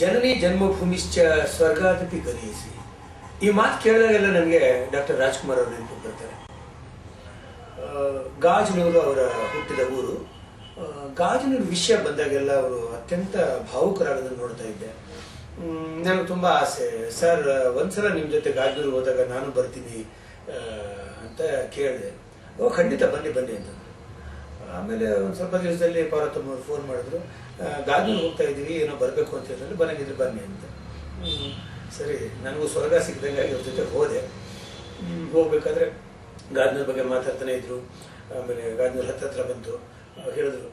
ಜನನಿ ಜನ್ಮಭೂಮಿಶ್ಚ ಸ್ವರ್ಗಾದಪಿ ಗರೀಸಿ ಈ ಮಾತು ಕೇಳಿದಾಗೆಲ್ಲ ನನಗೆ ಡಾಕ್ಟರ್ ರಾಜ್ಕುಮಾರ್ ಅವರು ನೆನಪು ಬರ್ತಾರೆ. ಗಾಜನೂರು ಅವರ ಹುಟ್ಟಿದ ಊರು. ಗಾಜಿನೂರು ವಿಷಯ ಬಂದಾಗೆಲ್ಲ ಅವರು ಅತ್ಯಂತ ಭಾವುಕರಾಗೋದನ್ನು ನೋಡ್ತಾ ಇದ್ದೆ. ನನಗೆ ತುಂಬ ಆಸೆ. ಸರ್, ಒಂದ್ಸಲ ನಿಮ್ಮ ಜೊತೆ ಗಾಜನೂರು ಹೋದಾಗ ನಾನು ಬರ್ತೀನಿ ಅಂತ ಕೇಳಿದೆ. ಓ, ಖಂಡಿತ ಬನ್ನಿ ಬನ್ನಿ ಅಂತ ಆಮೇಲೆ ಒಂದು ಸ್ವಲ್ಪ ದಿವಸದಲ್ಲಿ ಪಾರ್ವತಮ್ಮ ಫೋನ್ ಮಾಡಿದ್ರು. ಗಾಜನೂರು ಹೋಗ್ತಾ ಇದ್ದೀವಿ, ಏನೋ ಬರಬೇಕು ಅಂತ ಹೇಳಿದ್ರೆ ಬರಂಗಿದ್ರೆ ಬನ್ನಿ ಅಂತ. ಸರಿ, ನನಗೂ ಸ್ವರ್ಗ ಸಿಕ್ಕಿದಂಗೆ ಅವ್ರ ಜೊತೆ ಹೋದೆ. ಹೋಗ್ಬೇಕಾದ್ರೆ ಗಾದ್ನರ್ ಬಗ್ಗೆ ಮಾತಾಡ್ತಾನೆ ಇದ್ರು, ಆಮೇಲೆ ಗಾದ್ನರ್ ಹತ್ತತ್ರ ಬಂತು ಹೇಳಿದ್ರು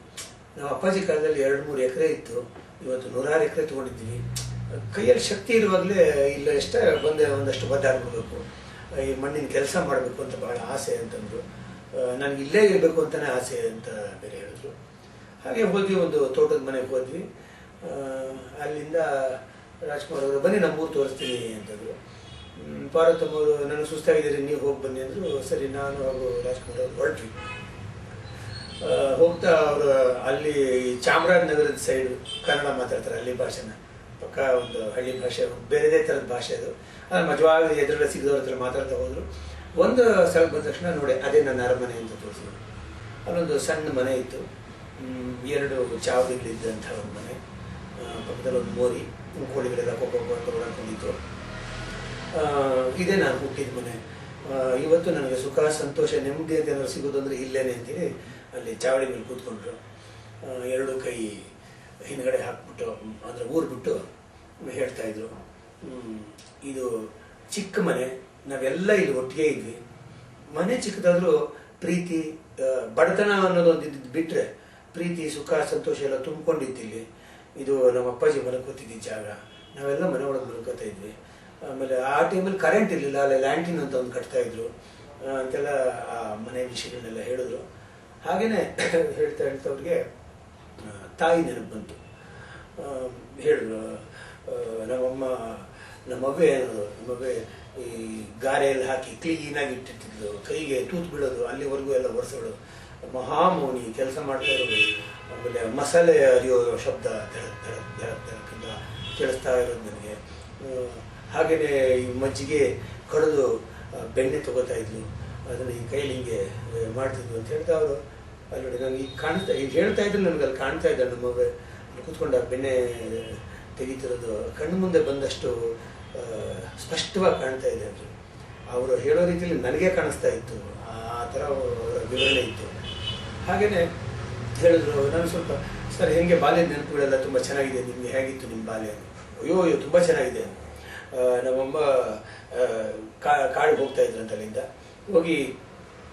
ನಾವು ಅಪ್ಪಾಜಿ ಕಾಲದಲ್ಲಿ ಎರಡು ಮೂರು ಎಕರೆ ಇತ್ತು, ಇವತ್ತು ನೂರಾರು ಎಕರೆ ತಗೊಂಡಿದ್ದೀವಿ. ಕೈಯಲ್ಲಿ ಶಕ್ತಿ ಇರುವಾಗಲೇ ಇಲ್ಲ, ಎಷ್ಟೇ ಬಂದೆ ಒಂದಷ್ಟು ಬದ್ದಾಡ್ಬಿಡ್ಬೇಕು ಈ ಮಣ್ಣಿನ ಕೆಲಸ ಮಾಡಬೇಕು ಅಂತ ಬಹಳ ಆಸೆ ಅಂತಂದ್ರು. ನನಗೆ ಇಲ್ಲೇ ಇರಬೇಕು ಅಂತಲೇ ಆಸೆ ಅಂತ ಬೇರೆ ಹೇಳಿದ್ರು. ಹಾಗೆ ಹೋದ್ವಿ, ಒಂದು ತೋಟದ ಮನೆಗೆ ಹೋದ್ವಿ. ಅಲ್ಲಿಂದ ರಾಜ್ಕುಮಾರ್ ಅವರು ಬನ್ನಿ, ನಮ್ಮೂರು ತೋರಿಸ್ತೀನಿ ಅಂತಂದರು. ಪಾರ್ವತಮ್ಮವರು ನನಗೆ ಸುಸ್ತಾಗಿದ್ದೀರಿ, ನೀವು ಹೋಗಿ ಬನ್ನಿ ಅಂದರು. ಸರಿ, ನಾನು ಹಾಗೂ ರಾಜ್ಕುಮಾರ್ ಅವರು ಹೊರಟ್ವಿ. ಹೋಗ್ತಾ ಅವರು, ಅಲ್ಲಿ ಚಾಮರಾಜನಗರದ ಸೈಡ್ ಕನ್ನಡ ಮಾತಾಡ್ತಾರೆ ಅಲ್ಲಿ ಭಾಷೆನ. ಪಕ್ಕ ಒಂದು ಹಳ್ಳಿ ಭಾಷೆ ಬೇರೆದೇ ಥರದ ಭಾಷೆ ಅದು. ಅದು ಮಜವಾಗಿ ಎದುರುಗಡೆ ಸಿಗದವ್ರ ಹತ್ರ ಮಾತಾಡ್ತಾ ಹೋದರು. ಒಂದು ಸ್ಥಳಕ್ಕೆ ಬಂದ ತಕ್ಷಣ, ನೋಡಿ, ಅದೇ ನನ್ನ ಅರಮನೆ ಅಂತ ತೋರಿಸಿದ್ರು. ಅಲ್ಲೊಂದು ಸಣ್ಣ ಮನೆ ಇತ್ತು. ಎರಡು ಚಾವಡಿಗಳಿದ್ದಂಥ ಒಂದು ಮನೆ ಪಕ್ಕದಲ್ಲಿ ಒಂದು ಮೋರಿ ಕೋಳಿಗಳೆಲ್ಲ ತಗೊಂಡಿತ್ತು ಇದೇ ನಾನು ಹುಟ್ಟಿದ ಮನೆ. ಇವತ್ತು ನನಗೆ ಸುಖ, ಸಂತೋಷ, ನೆಮ್ಮದಿ ಅಂತ ಏನಾದ್ರು ಸಿಗೋದು ಅಂದರೆ ಇಲ್ಲೇನೆ ಅಂತೇಳಿ ಅಲ್ಲಿ ಚಾವಡಿ ಮೇಲೆ ಕೂತ್ಕೊಂಡ್ರು. ಎರಡು ಕೈ ಹಿಂದ್ಗಡೆ ಹಾಕ್ಬಿಟ್ಟು, ಅಂದರೆ ಊರು ಬಿಟ್ಟು ಹೇಳ್ತಾ ಇದ್ರು. ಇದು ಚಿಕ್ಕ ಮನೆ, ನಾವೆಲ್ಲ ಇಲ್ಲಿ ಒಟ್ಟಿಗೆ ಇದ್ವಿ. ಮನೆ ಚಿಕ್ಕದಾದ್ರೂ ಪ್ರೀತಿ ಬಡತನ ಅನ್ನೋದೊಂದು ಬಿಟ್ರೆ ಪ್ರೀತಿ, ಸುಖ, ಸಂತೋಷ ಎಲ್ಲ ತುಂಬಿಕೊಂಡಿದ್ದಿಲ್ಲಿ. ಇದು ನಮ್ಮ ಅಪ್ಪಾಜಿ ಮಲ್ಕೋತಿದ್ದ ಜಾಗ. ನಾವೆಲ್ಲ ಮನೆ ಒಳಗೆ ಮಲ್ಕೋತಾ ಇದ್ವಿ. ಆಮೇಲೆ ಆ ಟೈಮಲ್ಲಿ ಕರೆಂಟ್ ಇರಲಿಲ್ಲ. ಅಲ್ಲಿ ಲ್ಯಾಂಟಿನ್ ಅಂತ ಒಂದು ಕಟ್ತಾ ಇದ್ರು. ಅಂತೆಲ್ಲ ಆ ಮನೆ ವಿಷಯಗಳನ್ನೆಲ್ಲ ಹೇಳಿದ್ರು. ಹಾಗೇನೆ ಹೇಳ್ತಾ ಹೇಳ್ತಾ ಅವ್ರಿಗೆ ತಾಯಿ ನೆನಪು ಬಂತು. ಹೇಳಿದ್ರು ನಮ್ಮಮ್ಮ, ನಮ್ಮವ್ವೆ ನಮ್ಮವ್ವೆ ಈ ಗಾರೆಯಲ್ಲಿ ಹಾಕಿ ಕ್ಲೀನಾಗಿ ಇಟ್ಟಿರ್ತಿದ್ಲು. ಕೈಗೆ ತೂತು ಬೀಳೋದು ಅಲ್ಲಿವರೆಗೂ ಎಲ್ಲ ಒರೆಸೋಳು ಮಹಾಮೌನಿ ಕೆಲಸ ಮಾಡ್ತಾ ಇರೋದು. ಆಮೇಲೆ ಮಸಾಲೆ ಅರಿಯೋ ಶಬ್ದ ಧಡಕ್ ಧಡಕ್ ಧಡಕ್ ಧಡಕ್ ಅಂತ ಕೇಳಿಸ್ತಾ ಇರೋದು ನನಗೆ. ಹಾಗೆಯೇ ಈ ಮಜ್ಜಿಗೆ ಕಡಿದು ಬೆಣ್ಣೆ ತಗೋತಾ ಇದ್ಲು. ಅದನ್ನು ಈ ಕೈಲಿ ಹಿಂಗೆ ಮಾಡ್ತಿದ್ವಿ ಅಂತ ಹೇಳ್ತಾ ಅವರು. ಅಲ್ಲಿ ನೋಡಿ ನಂಗೆ ಈಗ ಕಾಣ್ತಾ ಈಗ ಹೇಳ್ತಾ ಇದ್ರು ನನಗೆ ಅಲ್ಲಿ ಕಾಣ್ತಾ ಇದ್ದ ನಮ್ಮ ಅಲ್ಲಿ ಕೂತ್ಕೊಂಡು ಆ ಬೆಣ್ಣೆ ತೆಗಿತಿರೋದು. ಕಣ್ಣು ಮುಂದೆ ಬಂದಷ್ಟು ಸ್ಪಷ್ಟವಾಗಿ ಕಾಣ್ತಾ ಇದೆ ಅಂದರು ಅವರು ಹೇಳೋ ರೀತಿಯಲ್ಲಿ ನನಗೆ ಕಾಣಿಸ್ತಾ ಇತ್ತು. ಆ ಥರ ವಿವರಣೆ ಇತ್ತು. ಹಾಗೇನೆ ಹೇಳಿದ್ರು ನಾನು ಸ್ವಲ್ಪ ಸರ್ ಹೆಂಗೆ ಬಾಲ್ಯದ ನೆನಪುಗಳೆಲ್ಲ ತುಂಬ ಚೆನ್ನಾಗಿದೆ, ನಿಮಗೆ ಹೇಗಿತ್ತು ನಿಮ್ಮ ಬಾಲ್ಯ? ಅಯ್ಯೋ ಅಯ್ಯೋ, ತುಂಬ ಚೆನ್ನಾಗಿದೆ ನಮ್ಮಮ್ಮ ಕಾ- ಕಾಡಿಗೆ ಹೋಗ್ತಾ ಇದ್ರಂತ ಅಲ್ಲಿಂದ ಹೋಗಿ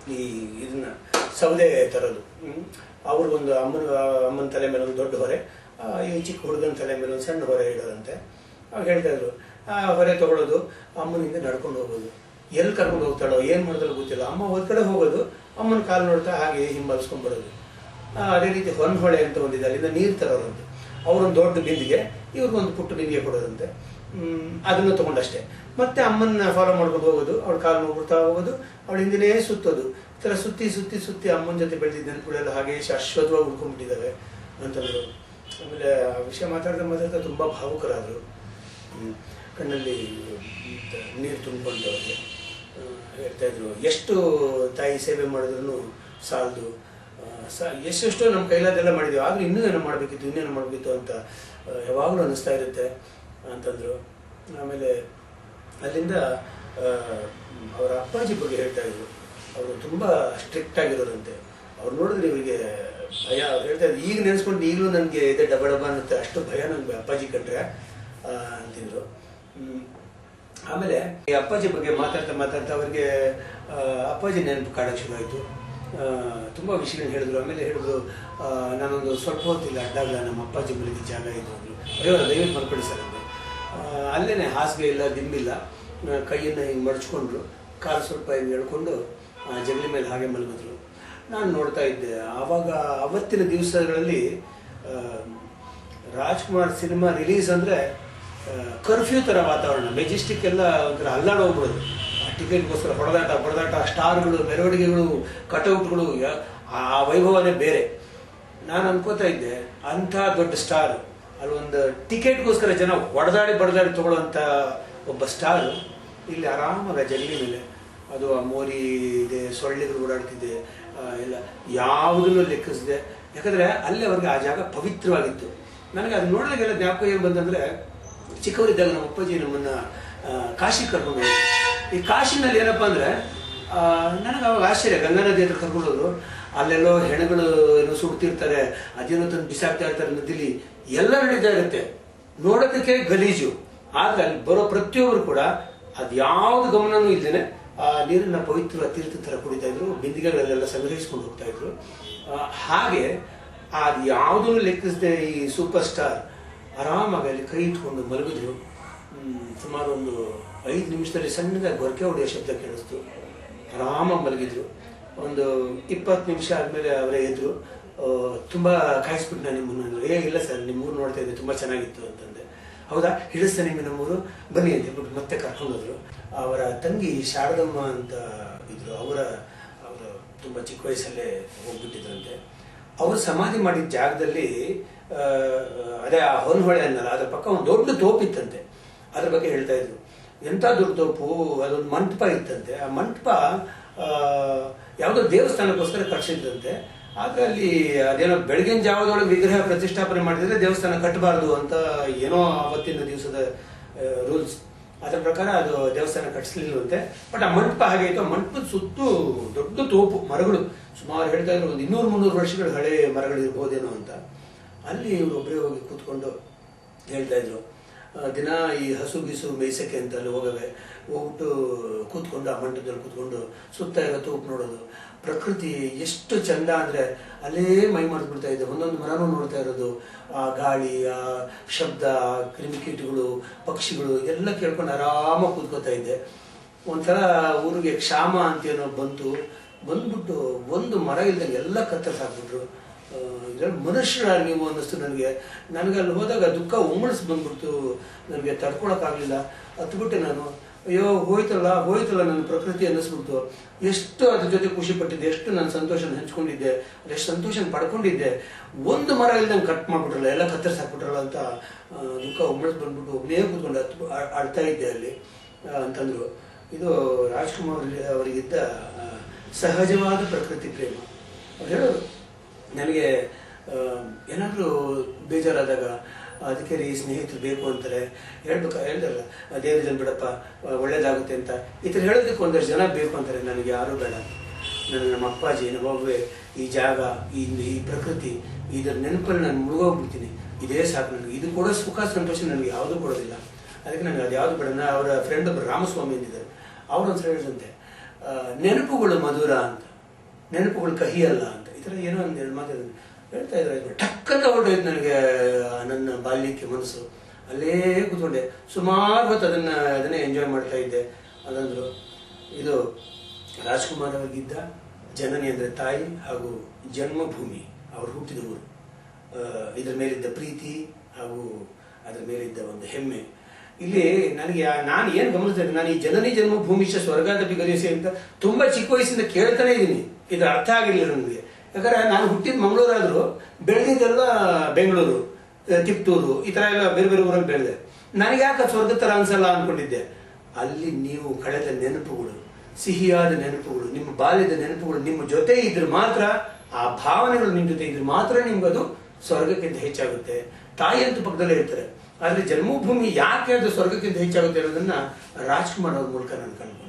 ಈ ಇದನ್ನ ಸೌದೆ ತರೋದು. ಅವ್ರಿಗೊಂದು ಅಮ್ಮನ ಅಮ್ಮನ ತಲೆ ಮೇಲೆ ಒಂದು ದೊಡ್ಡ ಹೊರೆ ಈ ಚಿಕ್ಕ ಹುಡುಗನ ತಲೆ ಮೇಲೆ ಒಂದು ಸಣ್ಣ ಹೊರೆ ಇಡೋದಂತೆ. ಅವ್ರು ಹೇಳ್ತಾ ಇದ್ರು, ಆ, ಹೊರೆ ತಗೊಳ್ಳೋದು ಅಮ್ಮನಿಂದ ನಡ್ಕೊಂಡು ಹೋಗೋದು. ಎಲ್ಲಿ ಕರ್ಕೊಂಡು ಹೋಗ್ತಾಳೋ, ಏನು ಮಾಡಿದ್ರು ಗೊತ್ತಿಲ್ಲ. ಅಮ್ಮ ಒಂದ್ ಕಡೆ ಹೋಗೋದು ಅಮ್ಮನ ಕಾಲು ನೋಡ್ತಾ ಹಾಗೆ ಹಿಂಬಾಲಿಸ್ಕೊಂಡ್ ಬರೋದು. ಅದೇ ರೀತಿ ಹೊನ್ಹೊಳೆ ಅಂತ ಒಂದಿದೆ ಅಲ್ಲಿಂದ ನೀರು ತರೋರಂತೆ ಅವರೊಂದು ದೊಡ್ಡ ಬಿಂದಿಗೆ ಇವ್ರಿಗೊಂದು ಪುಟ್ಟ ಬಿಂದಿಗೆ ಕೊಡೋದಂತೆ. ಅದನ್ನು ತಗೊಂಡಷ್ಟೇ. ಮತ್ತೆ ಅಮ್ಮನ್ನ ಫಾಲೋ ಮಾಡ್ಕೊಂಡು ಹೋಗೋದು, ಅವಳ ಕಾಲು ನೋಡ್ಬಿಡ್ತಾ ಹೋಗೋದು, ಅವಳ ಹಿಂದಿನೇ ಸುತ್ತೋದು. ಈ ಥರ ಸುತ್ತಿ ಸುತ್ತಿ ಸುತ್ತಿ ಅಮ್ಮನ ಜೊತೆ ಬೆಳೆದಿದ್ದ ನೆನಪುಗಳೆಲ್ಲ ಹಾಗೆ ಶಾಶ್ವತವಾಗಿ ಉಳ್ಕೊಂಡ್ಬಿಟ್ಟಿದ್ದಾವೆ ಅಂತಂದರು ಆಮೇಲೆ ಆ ವಿಷಯ ಮಾತಾಡ್ತಾ ಮಾತಾಡ್ತಾ ತುಂಬ ಭಾವುಕರಾದರು. ಕಣ್ಣಲ್ಲಿ ನೀರು ತುಂಬಿಕೊಂಡು ಅವ್ರಿಗೆ ಆ, ಹೇಳ್ತಾ ಇದ್ರು ಎಷ್ಟು ತಾಯಿ ಸೇವೆ ಮಾಡಿದ್ರು ಸಾಲದು. ಸ ಎಷ್ಟೆಷ್ಟೋ ನಮ್ಮ ಕೈಲಾದೆಲ್ಲ ಮಾಡಿದ್ವಿ. ಆದರೂ ಇನ್ನೂ ಏನೋ ಮಾಡಬೇಕಿತ್ತು ಇನ್ನೇನು ಮಾಡಬೇಕಿತ್ತು ಅಂತ ಯಾವಾಗಲೂ ಅನ್ನಿಸ್ತಾ ಇರುತ್ತೆ ಅಂತಂದರು. ಆಮೇಲೆ ಅಲ್ಲಿಂದ ಅವರ ಅಪ್ಪಾಜಿ ಬಗ್ಗೆ ಹೇಳ್ತಾ ಇದ್ರು ಅವರು ತುಂಬ ಸ್ಟ್ರಿಕ್ಟ್ ಆಗಿರೋರಂತೆ. ಅವ್ರು ನೋಡಿದ್ರೆ ಇವರಿಗೆ ಭಯ. ಅವ್ರು ಹೇಳ್ತಾ ಇದ್ರು ಈಗ ನೆನೆಸ್ಕೊಂಡು ಈಗಲೂ ನನಗೆ ಇದೆ ಡಬ ಡಬ ಅನ್ನುತ್ತೆ. ಅಷ್ಟು ಭಯ ನನಗೆ ಅಪ್ಪಾಜಿ ಕಂಡ್ರೆ ಅಂತಿದ್ರು. ಆಮೇಲೆ ಈ ಅಪ್ಪಾಜಿ ಬಗ್ಗೆ ಮಾತಾಡ್ತಾ ಮಾತಾಡ್ತಾ ಅವರಿಗೆ ಅಪ್ಪಾಜಿ ನೆನಪು ಕಾಡೋಕ್ಕೆ ಶುರು ಆಯಿತು. ತುಂಬ ವಿಷಯಗಳನ್ನ ಹೇಳಿದ್ರು. ಆಮೇಲೆ ಹೇಳಿದ್ರು ನಾನೊಂದು ಸ್ವಲ್ಪ ಹೊತ್ತಿಲ್ಲ ಅಡ್ಡಾಗಲ್ಲ ನಮ್ಮ ಅಪ್ಪಾಜಿ ಮನೆಗೆ ಜಾಗ ಇದು ಅಂದರು. ಅಯ್ಯೋ ದಯವಿಟ್ಟು ಮಲ್ಕೊಳ್ಳಿ ಸರ್ ಅಂದರು ಅಲ್ಲೇ ಹಾಸಿಗೆ ಇಲ್ಲ, ದಿಂಬಿಲ್ಲ. ಕೈಯನ್ನು ಹಿಂಗೆ ಮಡಚ್ಕೊಂಡ್ರು. ಕಾಲು ಸ್ವಲ್ಪ ಹಿಂಗೆ ಹೇಳ್ಕೊಂಡು ಜಗಲಿ ಮೇಲೆ ಹಾಗೆ ಮಲಗಿದ್ರು. ನಾನು ನೋಡ್ತಾ ಇದ್ದೆ, ಆವಾಗ ಅವತ್ತಿನ ದಿವಸಗಳಲ್ಲಿ ರಾಜ್ಕುಮಾರ್ ಸಿನಿಮಾ ರಿಲೀಸ್ ಅಂದರೆ ಕರ್ಫ್ಯೂ ಥರ ವಾತಾವರಣ. ಮೆಜೆಸ್ಟಿಕ್ ಎಲ್ಲ ಒಂಥರ ಅಲ್ಲಾಡೋಗ್ಬಿಡೋದು ಆ ಟಿಕೆಟ್ಗೋಸ್ಕರ ಹೊಡೆದಾಟ, ಬಡದಾಟ, ಸ್ಟಾರ್ಗಳು, ಮೆರವಣಿಗೆಗಳು, ಕಟೌಟ್ಗಳು ಆ ವೈಭವನೇ ಬೇರೆ. ನಾನು ಅನ್ಕೋತಾ ಇದ್ದೆ, ಅಂಥ ದೊಡ್ಡ ಸ್ಟಾರ್, ಅಲ್ಲೊಂದು ಟಿಕೆಟ್ಗೋಸ್ಕರ ಜನ ಹೊಡೆದಾಡಿ ಬಡದಾಡಿ ತೊಗೊಳ್ಳೋಂಥ ಒಬ್ಬ ಸ್ಟಾರ್ ಇಲ್ಲಿ ಆರಾಮಾಗ ಜಲ್ಲಿ ಮೇಲೆ, ಅದು ಆ ಮೋರಿ ಇದೆ ಸೊಳ್ಳೆಗಳು ಓಡಾಡ್ತಿದೆ ಎಲ್ಲ ಯಾವುದನ್ನು ಲೆಕ್ಕಿಸಿದೆ. ಯಾಕಂದರೆ ಅಲ್ಲಿ ಅವ್ರಿಗೆ ಆ ಜಾಗ ಪವಿತ್ರವಾಗಿತ್ತು. ನನಗೆ ಅದು ನೋಡಿದಾಗೆಲ್ಲ ಜ್ಞಾಪಕ ಏನು ಬಂತಂದ್ರೆ ಚಿಕ್ಕವರಿದ್ದಾಗ ನಮ್ಮ ಅಪ್ಪಾಜಿ ನಮ್ಮನ್ನು ಕಾಶಿ ಕರ್ಕೊಂಡು. ಈ ಕಾಶಿನಲ್ಲಿ ಏನಪ್ಪ ಅಂದರೆ ನನಗೆ ಅವಾಗ ಆಶ್ಚರ್ಯ. ಗಂಗಾ ನದಿ ಹತ್ರ ಕರ್ಕೊಂಡು ಅಲ್ಲೆಲ್ಲೋ ಹೆಣಗಳು ಏನು ಸುಡ್ತಿರ್ತಾರೆ, ಅದೇನೋ ತಂದು ಬಿಸಾಕ್ತಾ ಇರ್ತಾರೆ ನದಿಲಿ ಎಲ್ಲ ನಡೀತಾ ಇರುತ್ತೆ. ನೋಡೋದಕ್ಕೆ ಗಲೀಜು. ಆದ್ರೆ ಅಲ್ಲಿ ಬರೋ ಪ್ರತಿಯೊಬ್ಬರು ಕೂಡ ಅದು ಯಾವ್ದು ಗಮನನೂ ಇಲ್ದೇನೆ, ಆ, ನೀರನ್ನ ಪವಿತ್ರ ತೀರ್ಥ ತರ ಕುಡಿತಾ ಇದ್ರು. ಬಿಂದಿಗೆಗಳಲ್ಲೆಲ್ಲ ಸಂಗ್ರಹಿಸ್ಕೊಂಡು ಹೋಗ್ತಾ ಇದ್ರು. ಹಾಗೆ, ಅದು ಯಾವುದನ್ನು ಲೆಕ್ಕಿಸದೆ ಈ ಸೂಪರ್ ಸ್ಟಾರ್ ಆರಾಮಾಗಿ ಅಲ್ಲಿ ಕೈ ಇಟ್ಕೊಂಡು ಮಲಗಿದ್ರು. ಸುಮಾರು ಒಂದು ಐದು ನಿಮಿಷದಲ್ಲಿ ಸಣ್ಣದಾಗಿ ಗೊರಕೆ ಹೊಡೆಯೋ ಶಬ್ದ ಕೇಳಿಸ್ತು. ಆರಾಮಾಗಿ ಮಲಗಿದ್ರು. ಒಂದು ಇಪ್ಪತ್ತು ನಿಮಿಷ ಆದಮೇಲೆ ಅವರೇ ಎದ್ರು. ತುಂಬ ಕಾಯಿಸ್ಬಿಟ್ಟು ನಾನು ನಿಮ್ಮನ್ನು. ಏ, ಇಲ್ಲ ಸರ್ ನಿಮ್ಮೂರು ನೋಡ್ತಾ ಇದ್ದೆ, ತುಂಬ ಚೆನ್ನಾಗಿತ್ತು ಅಂತಂದೆ. ಹೌದಾ? ಹಿಡಿಸ್ತಾ ನಿಮಗೆ ನಮ್ಮೂರು ಬನ್ನಿ ಅಂತ ಹೇಳ್ಬಿಟ್ಟು ಮತ್ತೆ ಕರ್ಕೊಂಡೋದ್ರು. ಅವರ ತಂಗಿ ಶಾರದಮ್ಮ ಅಂತ ಇದ್ರು. ಅವರ, ಅವರು ತುಂಬ ಚಿಕ್ಕ ವಯಸ್ಸಲ್ಲೇ ಹೋಗ್ಬಿಟ್ಟಿದ್ರಂತೆ. ಅವರು ಸಮಾಧಿ ಮಾಡಿದ ಜಾಗದಲ್ಲಿ ಅದೇ ಆ ಹೊನ್ಹೊಳೆ ಅನ್ನಲ್ಲ, ಅದ್ರ ಪಕ್ಕ ಒಂದು ದೊಡ್ಡ ತೋಪಿತ್ತಂತೆ ಅದ್ರ ಬಗ್ಗೆ ಹೇಳ್ತಾ ಇದ್ರು. ಎಂತ ದೊಡ್ಡ ತೋಪು? ಅದೊಂದು ಮಂಟಪ ಇತ್ತಂತೆ. ಆ ಮಂಟಪ ಯಾವುದೋ ದೇವಸ್ಥಾನಕ್ಕೋಸ್ಕರ ಕಟ್ಸಿದ್ರಂತೆ. ಆದರೆ ಅಲ್ಲಿ ಅದೇನೋ ಬೆಳಗಿನ ಜಾವದೊಳಗೆ ವಿಗ್ರಹ ಪ್ರತಿಷ್ಠಾಪನೆ ಮಾಡಿದ್ರೆ ದೇವಸ್ಥಾನ ಕಟ್ಟಬಾರದು ಅಂತ ಏನೋ ಅವತ್ತಿನ ದಿವಸದ ರೂಲ್ಸ್. ಪ್ರಕಾರ ಅದು ದೇವಸ್ಥಾನ ಕಟ್ಟಿಸ್ಲಿಲ್ಲವಂತೆ ಬಟ್ ಆ ಮಂಟಪ ಹಾಗೆ ಇತ್ತು ಮಂಟಪದ ಸುತ್ತು ದೊಡ್ಡ ತೋಪು, ಮರಗಳು. ಸುಮಾರು ಹೇಳ್ತಾ ಇದ್ರು, ಒಂದು ಇನ್ನೂರು ಮುನ್ನೂರು ವರ್ಷಗಳ ಹಳೆ ಮರಗಳು ಇರ್ಬೋದೇನೋ ಅಂತ. ಅಲ್ಲಿ ಇವರು ಒಬ್ಬರೇ ಹೋಗಿ ಕೂತ್ಕೊಂಡು ಹೇಳ್ತಾ ಇದ್ರು. ದಿನ ಈ ಹಸು ಬಿಸು ಮೇಯ್ಸಕ್ಕೆ ಅಂತ ಅಲ್ಲಿ ಹೋಗವೆ. ಹೋಗ್ಬಿಟ್ಟು ಕೂತ್ಕೊಂಡು ಆ ಮಂಟಪದಲ್ಲಿ ಕೂತ್ಕೊಂಡು ಸುತ್ತ ಇರೋ ತೂಪು ನೋಡೋದು. ಪ್ರಕೃತಿ ಎಷ್ಟು ಚಂದ ಅಂದರೆ ಅಲ್ಲೇ ಮೈ ಮರೆತು ಬಿಡ್ತಾ ಇದ್ದೆ ಒಂದೊಂದು ಮರನೂ ನೋಡ್ತಾ ಇರೋದು. ಆ ಗಾಳಿ, ಆ ಶಬ್ದ ಕ್ರಿಮಿಕೀಟಗಳು ಪಕ್ಷಿಗಳು ಎಲ್ಲ ಕೇಳ್ಕೊಂಡು ಆರಾಮಾಗಿ ಕೂತ್ಕೋತಾ ಇದ್ದೆ ಒಂಥರ ಊರಿಗೆ ಕ್ಷಾಮ ಅಂತ ಏನೋ ಬಂತು. ಬಂದ್ಬಿಟ್ಟು ಒಂದು ಮರ ಇಲ್ದಂಗೆ ಎಲ್ಲ ಕತ್ತರಿಸಾಕ್ಬಿಟ್ರು ಇದ್ರಲ್ಲಿ ಮನುಷ್ಯರ ನೀವು ಅನ್ನಿಸ್ತು ನನಗೆ. ನನಗೆ ಅಲ್ಲಿ ಹೋದಾಗ ದುಃಖ ಉಮ್ಮಳಿಸ್ ಬಂದ್ಬಿಡ್ತು. ನನಗೆ ತಡ್ಕೊಳಕ್ಕಾಗಲಿಲ್ಲ. ಹತ್ಬಿಟ್ಟೆ ನಾನು. ಅಯ್ಯೋ, ಹೋಯ್ತಲ್ಲ ಹೋಯ್ತಲ್ಲ ನನ್ನ ಪ್ರಕೃತಿ ಅನ್ನಿಸ್ಬಿಡ್ತು. ಎಷ್ಟು ಅದ್ರ ಜೊತೆ ಖುಷಿ ಪಟ್ಟಿದ್ದೆ, ಎಷ್ಟು ನಾನು ಸಂತೋಷನ ಹಂಚ್ಕೊಂಡಿದ್ದೆ ಎಷ್ಟು ಸಂತೋಷನ ಪಡ್ಕೊಂಡಿದ್ದೆ. ಒಂದು ಮರ ಇಲ್ದಂಗೆ ಕಟ್ ಮಾಡ್ಬಿಟ್ರಲ್ಲ, ಎಲ್ಲ ಕತ್ತರಿಸಿ ಹಾಕ್ಬಿಟ್ರಲ್ಲ ಅಂತ ದುಃಖ ಉಮ್ಮಳಿಸ್ ಬಂದ್ಬಿಟ್ಟು ಒಬ್ಬನೇ ಕೂತ್ಕೊಂಡು ಹತ್ತು ಆ- ಆಡ್ತಾ ಇದ್ದೆ ಅಲ್ಲಿ ಅಂತಂದರು. ಇದು ರಾಜ್ಕುಮಾರ್ ಅವರಿಗಿದ್ದ ಸಹಜವಾದ ಪ್ರಕೃತಿ ಪ್ರೇಮ. ಅವ್ರು ಹೇಳೋರು ನನಗೆ ಏನಾದರೂ ಬೇಜಾರಾದಾಗ ಅದಕ್ಕೆ ರೀ ಸ್ನೇಹಿತರು ಬೇಕು ಅಂತಾರೆ. ಹೇಳ್ಬೇಕು, ಹೇಳ್ದಲ್ಲ ದೇವ್ರ ಬಿಡಪ್ಪ ಒಳ್ಳೇದಾಗುತ್ತೆ ಅಂತ. ಈ ಥರ ಹೇಳೋದಕ್ಕೆ ಒಂದಷ್ಟು ಜನ ಬೇಕು ಅಂತಾರೆ. ನನಗೆ ಯಾರೂ ಬೇಡ. ನನ್ನ ನಮ್ಮ ಅಪ್ಪಾಜಿ, ನಮ್ಮ ಅವ್ವೆ, ಈ ಜಾಗ, ಈ ಈ ಪ್ರಕೃತಿ, ಇದರ ನೆನಪಲ್ಲಿ ನಾನು ಮುಳುಗೋಗ್ಬಿಡ್ತೀನಿ. ಇದೇ ಸಾಕು ನನಗೆ. ಇದು ಕೂಡ ಸುಖ, ಸಂತೋಷ ನನಗೆ ಯಾವುದೂ ಕೊಡೋದಿಲ್ಲ. ಅದಕ್ಕೆ ನನಗೆ ಅದು ಯಾವುದು ಬೇಡ. ಅವರ ಫ್ರೆಂಡ್ ಒಬ್ಬರು ರಾಮಸ್ವಾಮಿ ಅಂತಿದ್ದಾರೆ ಅವ್ರು ಅಂತ ಹೇಳಿದಂತೆ ನೆನಪುಗಳು ಮಧುರ ಅಂತ. ನೆನಪುಗಳು ಕಹಿ ಅಲ್ಲ ಅಂತ. ಥರ ಏನೋ ಒಂದು ಎರಡು ಮಾತು ಹೇಳ್ತಾ ಇದ್ರೆ ಟಕ್ಕಂತ ಹೊರಟೋಯ್ತು ನನಗೆ ನನ್ನ ಬಾಲ್ಯಕ್ಕೆ ಮನಸ್ಸು. ಅಲ್ಲೇ ಕೂತ್ಕೊಂಡೆ. ಸುಮಾರು ಹೊತ್ತು ಅದನ್ನು, ಅದನ್ನೇ ಎಂಜಾಯ್ ಮಾಡ್ತಾ ಇದ್ದೆ. ಅದಂದ್ರು, ಇದು ರಾಜ್ಕುಮಾರ್ ಅವರಿಗಿದ್ದ ಜನನಿ ಅಂದರೆ ತಾಯಿ ಹಾಗೂ ಜನ್ಮಭೂಮಿ. ಅವರು ಹುಟ್ಟಿದ ಊರು. ಇದರ ಇದ್ರ ಮೇಲಿದ್ದ ಪ್ರೀತಿ ಹಾಗೂ ಅದ್ರ ಮೇಲಿದ್ದ ಒಂದು ಹೆಮ್ಮೆ. ಇಲ್ಲಿ ನನಗೆ ನಾನು ಏನು ಗಮನಿಸ್ತೇನೆ ನಾನು ಈ ಜನನಿ ಜನ್ಮಭೂಮಿಷ ಸ್ವರ್ಗಾದ ಬಿಗರಿಸಿ ಅಂತ ತುಂಬಾ ಚಿಕ್ಕ ವಯಸ್ಸಿಂದ ಕೇಳ್ತಾನೆ ಇದ್ದೀನಿ. ಇದು ಅರ್ಥ ಆಗಿರಲಿಲ್ಲ ನನಗೆ. ಯಾಕಂದ್ರೆ ನಾನು ಹುಟ್ಟಿದ ಮಂಗಳೂರಾದ್ರು, ಬೆಳೆದಿದ್ದೆಲ್ಲ ಬೆಂಗಳೂರು ತಿಪ್ತೂರು, ಈ ಥರ ಎಲ್ಲ ಬೇರೆ ಬೇರೆ ಊರಲ್ಲಿ ಬೆಳೆದೆ. ನನಗೆ ಯಾಕೆ ಸ್ವರ್ಗ ತರ ಅನ್ಸಲ್ಲ ಅಂದ್ಕೊಂಡಿದ್ದೆ ಅಲ್ಲಿ ನೀವು ಕಳೆದ ನೆನಪುಗಳು, ಸಿಹಿಯಾದ ನೆನಪುಗಳು, ನಿಮ್ಮ ಬಾಲ್ಯದ ನೆನಪುಗಳು, ನಿಮ್ಮ ಜೊತೆ ಇದ್ರೆ ಮಾತ್ರ, ಆ ಭಾವನೆಗಳು ನಿಮ್ಮ ಜೊತೆ ಇದ್ರೆ ಮಾತ್ರ ನಿಮ್ಗದು ಸ್ವರ್ಗಕ್ಕಿಂತ ಹೆಚ್ಚಾಗುತ್ತೆ. ಅಂತ ಪಕ್ಕದಲ್ಲೇ ಇರ್ತಾರೆ. ಆದ್ರೆ ಜನ್ಮಭೂಮಿ ಯಾಕೆ ಅದು ಸ್ವರ್ಗಕ್ಕಿಂತ ಹೆಚ್ಚಾಗುತ್ತೆ ಅನ್ನೋದನ್ನು ರಾಜ್ಕುಮಾರ್ ಅವ್ರ ಮೂಲಕ ನಾನು ಕಂಡು